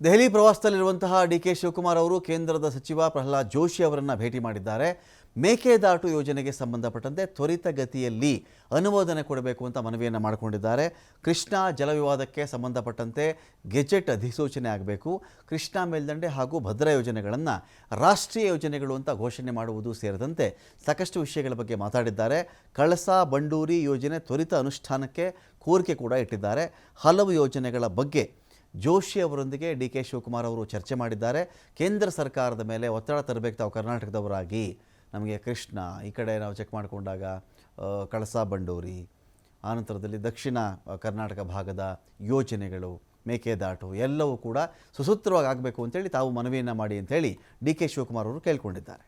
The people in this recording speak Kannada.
ದೆಹಲಿ ಪ್ರವಾಸದಲ್ಲಿರುವಂತಹ ಡಿ ಕೆ ಶಿವಕುಮಾರ್ ಅವರು ಕೇಂದ್ರದ ಸಚಿವ ಪ್ರಹ್ಲಾದ್ ಜೋಶಿ ಅವರನ್ನು ಭೇಟಿ ಮಾಡಿದ್ದಾರೆ. ಮೇಕೆದಾಟು ಯೋಜನೆಗೆ ಸಂಬಂಧಪಟ್ಟಂತೆ ತ್ವರಿತಗತಿಯಲ್ಲಿ ಅನುಮೋದನೆ ಕೊಡಬೇಕು ಅಂತ ಮನವಿಯನ್ನು ಮಾಡಿಕೊಂಡಿದ್ದಾರೆ. ಕೃಷ್ಣಾ ಜಲವಿವಾದಕ್ಕೆ ಸಂಬಂಧಪಟ್ಟಂತೆ ಗೆಜೆಟ್ ಅಧಿಸೂಚನೆ ಆಗಬೇಕು. ಕೃಷ್ಣಾ ಮೇಲ್ದಂಡೆ ಹಾಗೂ ಭದ್ರಾ ಯೋಜನೆಗಳನ್ನು ರಾಷ್ಟ್ರೀಯ ಯೋಜನೆಗಳು ಅಂತ ಘೋಷಣೆ ಮಾಡುವುದು ಸೇರಿದಂತೆ ಸಾಕಷ್ಟು ವಿಷಯಗಳ ಬಗ್ಗೆ ಮಾತಾಡಿದ್ದಾರೆ. ಕಳಸಾ ಬಂಡೂರಿ ಯೋಜನೆ ತ್ವರಿತ ಅನುಷ್ಠಾನಕ್ಕೆ ಕೋರಿಕೆ ಕೂಡ ಇಟ್ಟಿದ್ದಾರೆ. ಹಲವು ಯೋಜನೆಗಳ ಬಗ್ಗೆ ಜೋಶಿ ಅವರೊಂದಿಗೆ ಡಿ ಕೆ ಶಿವಕುಮಾರ್ ಅವರು ಚರ್ಚೆ ಮಾಡಿದ್ದಾರೆ. ಕೇಂದ್ರ ಸರ್ಕಾರದ ಮೇಲೆ ಒತ್ತಡ ತರಬೇಕು ತಾವು ಕರ್ನಾಟಕದವರಾಗಿ. ನಮಗೆ ಕೃಷ್ಣ, ಈ ಕಡೆ ನಾವು ಚೆಕ್ ಮಾಡಿಕೊಂಡಾಗ ಕಳಸಾ ಬಂಡೂರಿ ಆನಂತರದಲ್ಲಿ ದಕ್ಷಿಣ ಕರ್ನಾಟಕ ಭಾಗದ ಯೋಜನೆಗಳು, ಮೇಕೆದಾಟು ಎಲ್ಲವೂ ಕೂಡ ಸುಸೂತ್ರವಾಗಿ ಆಗಬೇಕು ಅಂತೇಳಿ ತಾವು ಮನವಿಯನ್ನು ಮಾಡಿ ಅಂತೇಳಿ ಡಿ ಕೆ ಶಿವಕುಮಾರ್ ಅವರು ಕೇಳ್ಕೊಂಡಿದ್ದಾರೆ.